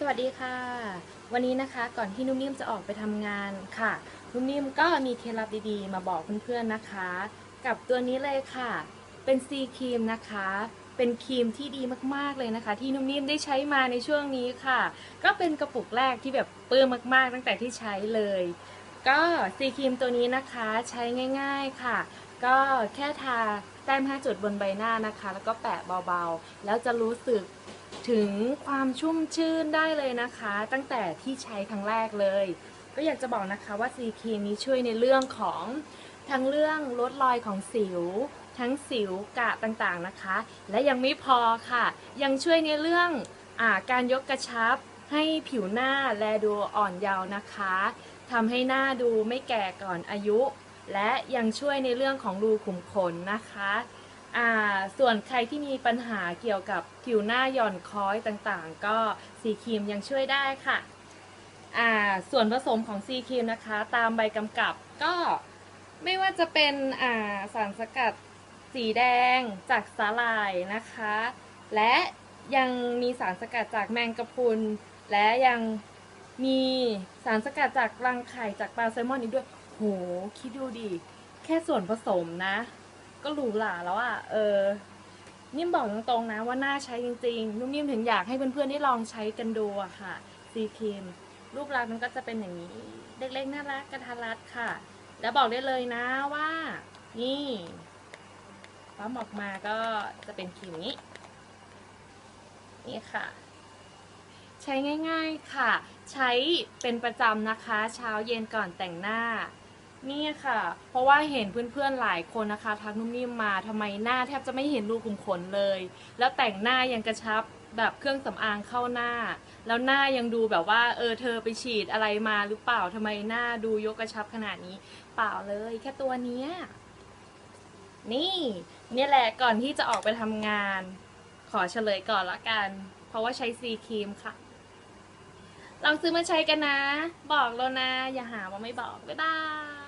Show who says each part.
Speaker 1: สวัสดีค่ะ วันนี้นะคะก่อนที่นุ่มนิ่มจะออกไปทำงานค่ะ นุ่มนิ่มก็มีเคล็ดลับดีๆ มาบอกเพื่อนๆนะคะ กับตัวนี้เลยค่ะ เป็นซีครีมนะคะ เป็นครีมที่ดีมากๆเลยนะคะ ที่นุ่มนิ่มได้ใช้มาในช่วงนี้ค่ะ ก็เป็นกระปุกแรกที่แบบปลื้มมากๆ ตั้งแต่ที่ใช้เลย ก็ซีครีมตัวนี้นะคะใช้ง่าย ๆค่ะ ก็แค่ทาแต้ม5จุดบนใบหน้านะคะ แล้วก็แปะเบาๆ แล้วจะรู้สึก ถึงความชุ่มชื่นได้เลยนะคะ ตั้งแต่ที่ใช้ครั้งแรกเลย ก็อยากจะบอกนะคะว่าซีครีมนี้ช่วยในเรื่องของทั้งเรื่องลดรอยของสิว ทั้งสิวกระต่างๆนะคะ และยังไม่พอค่ะ ยังช่วยในเรื่องอการยกกระชับ ให้ผิวหน้าแลดูอ่อนเยาว์นะคะทำให้หน้าดูไม่แก่ก่อนอายุ และยังช่วยในเรื่องของรูขุมขนนะคะ อ่าส่วนใครที่มีปัญหาเกี่ยวกับผิวหน้าหย่อนคล้อยต่างๆ ก็ซีครีมยังช่วยได้ค่ะอ่าส่วนผสมของซีครีมนะคะ ตามใบกำกับก็ไม่ว่าจะเป็นอ่าสารสกัดสีแดงจากสาหร่ายนะคะ และยังมีสารสกัดจากแมงกะพรุน และยังมีสารสกัดจากรังไข่จากปลาแซลมอนอีกด้วย โห คิดดูดิ แค่ส่วนผสมนะ ก็หรูหราแล้วอะ่ะเออ นิ่มบอกตรงๆนะว่าน่าใช้จริงๆนุ่มนิ่มถึงอยากให้เพื่อนๆได้ลองใช้กันดูอะค่ะซีครีมรูปลักษณ์มันก็จะเป็นอย่างนี้ เล็กๆน่ารักกระทัดรัดค่ะ แล้วบอกได้เลยนะว่า นี่ปั๊มออกมาก็จะเป็นครีมนี้ นี่ค่ะ ใช้ง่าย ๆค่ะ ใช้เป็นประจำนะคะ เช้าเย็นก่อนแต่งหน้า นี่ค่ะ เพราะว่าเห็นเพื่อนๆหลายคนนะคะ ทักนุ่มนิ่มมาทำไมหน้าแทบจะไม่เห็นรูขุมขนเลย แล้วแต่งหน้ายังกระชับแบบเครื่องสำอางเข้าหน้า แล้วหน้ายังดูแบบว่า เออเธอไปฉีดอะไรมาหรือเปล่าทำไมหน้าดูยกกระชับขนาดนี้ เปล่าเลย แค่ตัวเนี้ยนี่ เนี่ยแหละก่อนที่จะออกไปทำงาน ขอเฉลยก่อนละกัน เพราะว่าใช้ซีครีมค่ะ ลองซื้อมาใช้กันนะ บอกแล้วนะ อย่าหาว่าไม่บอก บ๊ายบาย